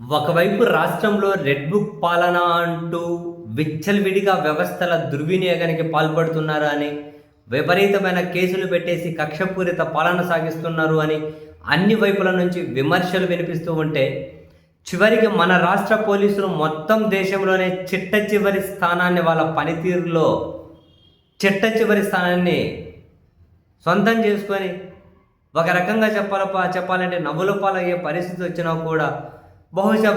ఒకవైపు రాష్ట్రంలో red book పాలన అంటూ విచ్చలవిడిగా వ్యవస్థల దుర్వినియోగానికి పాల్పడుతున్నారు అని విపరీతమైన కేసులు పెట్టేసి కక్షపూరిత పాలన సాగిస్తున్నారు అని అన్ని వైపుల నుంచి విమర్శలు వినిపిస్తూ ఉంటే చివరికి మన రాష్ట్ర పోలీసులు మొత్తం దేశంలోనే చిట్ట చివరి స్థానాన్ని వాళ్ళ పనితీరులో చిట్ట చివరి స్థానాన్ని సొంతం చేసుకొని ఒక రకంగా చెప్పాల చెప్పాలంటే నవ్వుల పాలయ్యే పరిస్థితి వచ్చినా కూడా బహుశా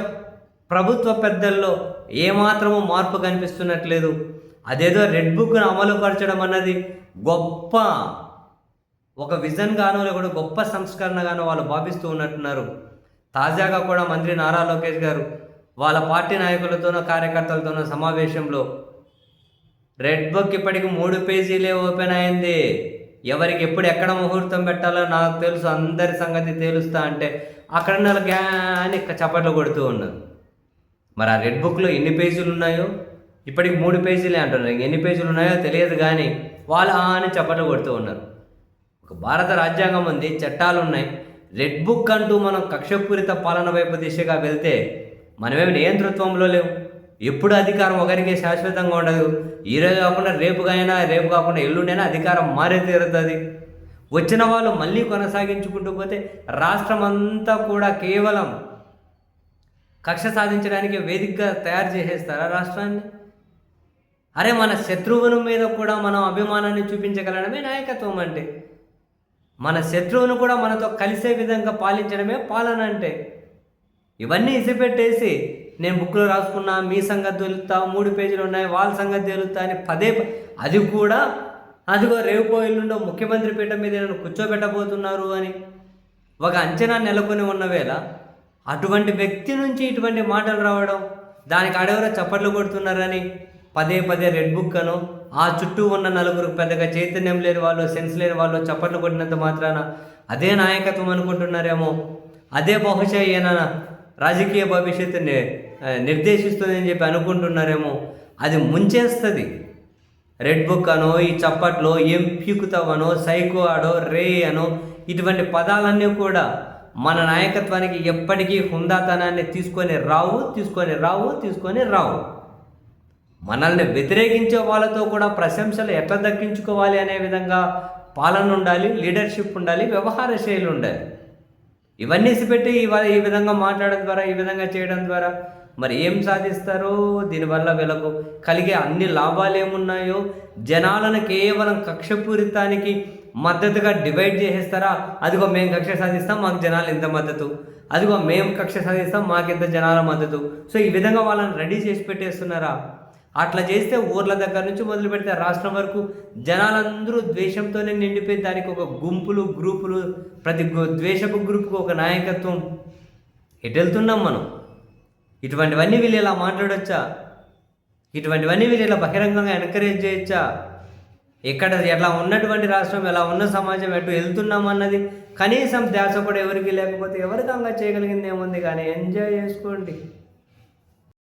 ప్రభుత్వ పెద్దల్లో ఏమాత్రము మార్పు కనిపిస్తున్నట్లేదు. అదేదో రెడ్ బుక్ను అమలు పరచడం అన్నది గొప్ప ఒక విజన్ గాను కూడా గొప్ప సంస్కరణగానో వాళ్ళు భావిస్తూ ఉన్నట్టున్నారు. తాజాగా కూడా మంత్రి నారా లోకేష్ గారు వాళ్ళ పార్టీ నాయకులతోనో కార్యకర్తలతోనో సమావేశంలో రెడ్ బుక్ ఇప్పటికి మూడు పేజీలే ఓపెన్ అయింది. ఎవరికి ఎప్పుడు ఎక్కడ ముహూర్తం పెట్టాలో నాకు తెలుసు అందరి సంగతి తెలుస్తా అంటే అక్కడ ఉన్న గ్యా అని చప్పట్లు కొడుతూ ఉన్నారు మరి ఆ రెడ్ బుక్లో ఎన్ని పేజీలు ఉన్నాయో? ఇప్పటికి మూడు పేజీలే అంటున్నారు. ఎన్ని పేజీలు ఉన్నాయో తెలియదు కానీ వాళ్ళు ఆ అని చప్పట్లు కొడుతూ ఉన్నారు. ఒక భారత రాజ్యాంగం ఉంది చట్టాలు ఉన్నాయి. రెడ్ బుక్ అంటూ మనం కక్షపూరిత పాలన వైపు దిశగా వెళ్తే మనమేమి నియంతృత్వంలో లేవు. ఎప్పుడు అధికారం ఒకరికి శాశ్వతంగా ఉండదు. ఈరోజు కాకుండా రేపుకైనా రేపు కాకుండా ఎల్లుండైనా అధికారం మారే తీరుతుంది. వచ్చిన వాళ్ళు మళ్ళీ కొనసాగించుకుంటూ పోతే రాష్ట్రం అంతా కూడా కేవలం కక్ష సాధించడానికి వేదికగా తయారు చేసేస్తారా రాష్ట్రాన్ని? అరే మన శత్రువుని మీద కూడా మనం అభిమానాన్ని చూపించగలడమే నాయకత్వం అంటే. మన శత్రువును కూడా మనతో కలిసే విధంగా పాలించడమే పాలన అంటే. ఇవన్నీ ఇసిపెట్టేసి నేను బుక్లో రాసుకున్నా మీ సంగతి తెలుస్తా మూడు పేజీలు ఉన్నాయి వాళ్ళ సంగతి తెలుస్తా అని పదే అది కూడా అదిగో రేపు ఎల్లుండో ముఖ్యమంత్రి పీఠం మీద నన్ను కూర్చోబెట్టబోతున్నారు అని ఒక అంచనా నెలకొని ఉన్న వేళ అటువంటి వ్యక్తి నుంచి ఇటువంటి మాటలు రావడం దానికి అడవరో చప్పట్లు కొడుతున్నారని పదే పదే రెడ్ బుక్ అను ఆ చుట్టూ ఉన్న నలుగురు పెద్దగా చైతన్యం లేని వాళ్ళు సెన్స్ లేని వాళ్ళు చప్పట్లు కొట్టినంత మాత్రాన అదే నాయకత్వం అనుకుంటున్నారేమో అదే బహుశా ఈయన రాజకీయ భవిష్యత్తుని నిర్దేశిస్తుందని చెప్పి అనుకుంటున్నారేమో. అది ముంచేస్తుంది. రెడ్ బుక్ అనో ఈ చప్పట్లో ఏం పీకుతావనో సైకో ఆడో రే అనో ఇటువంటి పదాలన్నీ కూడా మన నాయకత్వానికి ఎప్పటికీ హుందాతనాన్ని తీసుకొని రావు తీసుకొని రావు తీసుకొని రావు. మనల్ని వ్యతిరేకించే వాళ్ళతో కూడా ప్రశంసలు ఎట్లా దక్కించుకోవాలి అనే విధంగా పాలన ఉండాలి లీడర్షిప్ ఉండాలి వ్యవహార శైలి ఉండాలి. ఇవన్నీ పెట్టి ఇవాళ ఈ విధంగా మాట్లాడడం ద్వారా ఈ విధంగా చేయడం ద్వారా మరి ఏం సాధిస్తారో? దీనివల్ల వీళ్ళకు కలిగే అన్ని లాభాలు ఏమున్నాయో? జనాలను కేవలం కక్షపూరితానికి మద్దతుగా డివైడ్ చేసేస్తారా? అదిగో మేము కక్ష సాధిస్తాం మాకు జనాలు ఇంత మద్దతు. అదిగో మేము కక్ష సాధిస్తాం మాకింత జనాల మద్దతు. సో ఈ విధంగా వాళ్ళని రెడీ చేసి పెట్టేస్తున్నారా? అట్లా చేస్తే ఊర్ల దగ్గర నుంచి మొదలు పెడితే రాష్ట్రం వరకు జనాలందరూ ద్వేషంతోనే నిండిపోయి దానికి ఒక గుంపులు గ్రూపులు ప్రతి ద్వేషపు గ్రూపుకు ఒక నాయకత్వం. ఎటు వెళ్తున్నాం మనం? ఇటువంటివన్నీ వీళ్ళు ఇలా మాట్లాడొచ్చా? ఇటువంటివన్నీ వీళ్ళు ఇలా బహిరంగంగా ఎంకరేజ్ చేయొచ్చా? ఇక్కడ ఎట్లా ఉన్నటువంటి రాష్ట్రం ఎలా ఉన్న సమాజం ఎటు వెళ్తున్నాం అన్నది కనీసం ధ్యాస కూడా ఎవరికి లేకపోతే ఎవరికంగా చేయగలిగింది ఏముంది? కానీ ఎంజాయ్ చేసుకోండి.